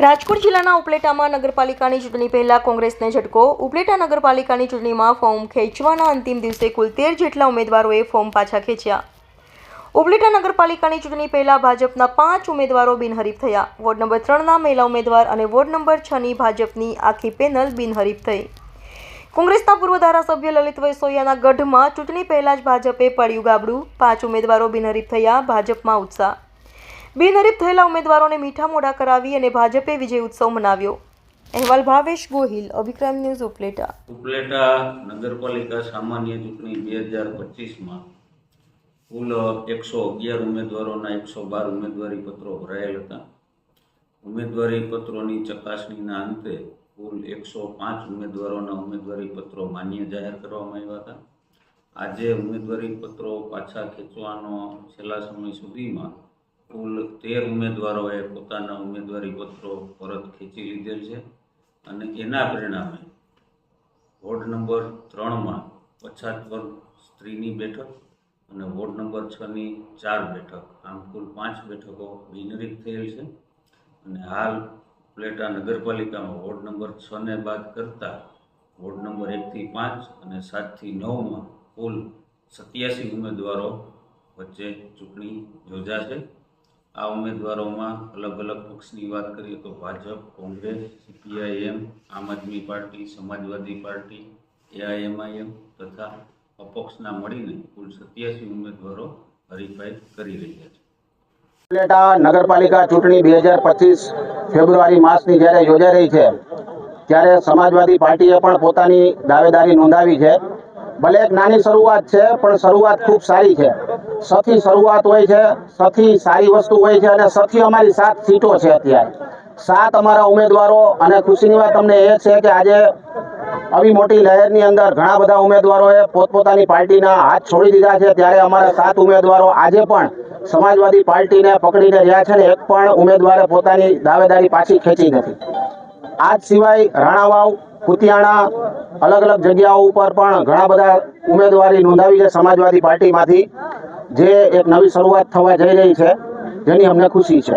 રાજકોટ જિલ્લાના ઉપલેટામાં નગરપાલિકાની ચૂંટણી પહેલા કોંગ્રેસને ઝટકો. ઉપલેટા નગરપાલિકાની ચૂંટણીમાં ફોર્મ ખેંચવાના અંતિમ દિવસે કુલ તેર જેટલા ઉમેદવારોએ ફોર્મ પાછા ખેંચ્યા. ઉપલેટા નગરપાલિકાની ચૂંટણી પહેલા ભાજપના પાંચ ઉમેદવારો બિનહરીફ થયા. વોર્ડ નંબર ત્રણના મહિલા ઉમેદવાર અને વોર્ડ નંબર છની ભાજપની આખી પેનલ બિનહરીફ થઈ. કોંગ્રેસના પૂર્વ ધારાસભ્ય લલિત વૈસોયાના ગઢમાં ચૂંટણી પહેલા જ ભાજપે પડ્યું ગાબડું. પાંચ ઉમેદવારો બિનહરીફ થયા. ભાજપમાં ઉત્સાહ બિનહરીફ થયેલા ઉમેદવારોને મીઠા મોડા કરાવી અને ભાજપે વિજય ઉત્સવ મનાવ્યો. અહેવાલ ભાવેશ ગોહિલ, અભિક્રમ ન્યૂઝ ઉપલેટા. ઉપલેટા નગરપાલિકા સામાન્ય ચૂંટણી બે હજાર પચીસમાં કુલ એકસો અગિયાર ઉમેદવારોના એકસો બાર ઉમેદવારી પત્રો ભરાયેલ હતા. ઉમેદવારી પત્રોની ચકાસણીના અંતે કુલ એકસો પાંચ ઉમેદવારોના ઉમેદવારી પત્રો માન્ય જાહેર કરવામાં આવ્યા હતા. આજે ઉમેદવારી પત્રો પાછા ખેંચવાનો છેલ્લા સમય સુધીમાં કુલ તેર ઉમેદવારોએ પોતાના ઉમેદવારી પત્રો પરત ખેંચી લીધેલ છે અને એના પરિણામે વોર્ડ નંબર ત્રણમાં પછાત વર્ગ સ્ત્રીની બેઠક અને વોર્ડ નંબર છની ચાર બેઠક, આમ કુલ પાંચ બેઠકો બિનરીત થયેલ છે. અને હાલ પ્લેટા નગરપાલિકામાં વોર્ડ નંબર છને બાદ કરતાં વોર્ડ નંબર એકથી પાંચ અને સાતથી નવમાં કુલ સત્યાસી ઉમેદવારો વચ્ચે ચૂંટણી યોજાશે. આ ઉમેદવારોમાં અલગ અલગ પક્ષની વાત કરીએ તો Bhajap, Congress, CPIM, Aam Aadmi party, Samajwadi party, AIMIM તથા અપક્ષના મળીને કુલ સત્યાસી ઉમેદવારો હરીફાઈ કરી રહ્યા છે. ઉપલેટા નગરપાલિકા ચૂંટણી બે હજાર પચીસ ફેબ્રુઆરી માસની જ્યારે યોજાઈ રહી છે, ત્યારે સમાજવાદી પાર્ટીએ પણ પોતાની દાવેદારી નોંધાવી છે. ભલે એક નાની શરૂઆત છે, પણ શરૂઆત ખૂબ સારી છે. સથી શરૂઆત હોય છે સથી સારી વસ્તુ હોય છે અને સથી અમારી સાત સીટો છે અત્યારે. સાત અમારા ઉમેદવારો અને ખુશીની વાત તમને એ છે કે આજે આવી મોટી લહેરની અંદર ઘણા બધા ઉમેદવારોએ પોતપોતાની પાર્ટીના હાથ છોડી દીધા છે. ત્યારે અમારા સાત ઉમેદવારો આજે પણ સમાજવાદી પાર્ટીને પકડીને રહ્યા છે ને એક પણ ઉમેદવારે પોતાની દાવેદારી પાછી ખેંચી નથી. આજ સિવાય રાણાવાવ, કુતિયાણા, અલગ અલગ જગ્યાઓ ઉપર પણ ઘણા બધા ઉમેદવારી નોંધાવી છે સમાજવાદી પાર્ટીમાંથી. જે એક નવી શરૂઆત થવા જઈ રહી છે જેની અમને ખુશી છે.